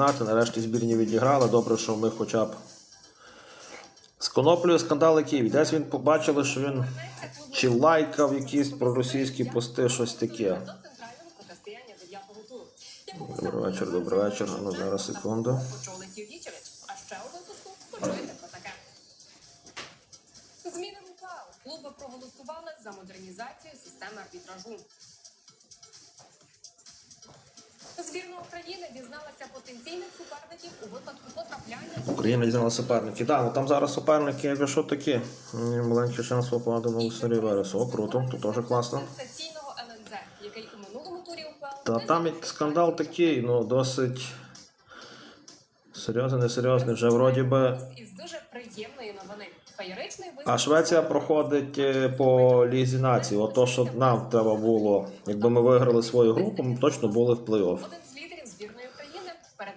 Нарешті збірні відіграли. Добре, що ми хоча б з коноплею скандал. Десь він побачили, що він чи лайкав якісь проросійські пости, щось таке. Добрий вечір, добрий вечір. Ну зараз секунду. Зміни УПЛ. Клуби проголосували за модернізацію системи арбітражу. Збірна України дізналася потенційних суперників у випадку потрапляння Україна дізнала суперники. Да, ну там зараз суперники, якби що такі. М, Маленьке шанство попаде на Лусарі Верес. О, круто, то теж класно. сенсаційного ЛНЗ, який у минулому турі УПЛ Та там і скандал такий, ну досить серйозний, несерйозний. Вже вроді би. із дуже приємної новини. Феєричний виступ... А Швеція проходить е, по лізі нації. Ото що нам треба було, якби ми виграли свою групу, ми точно були в плей-офф. Один з лідерів збірної України перед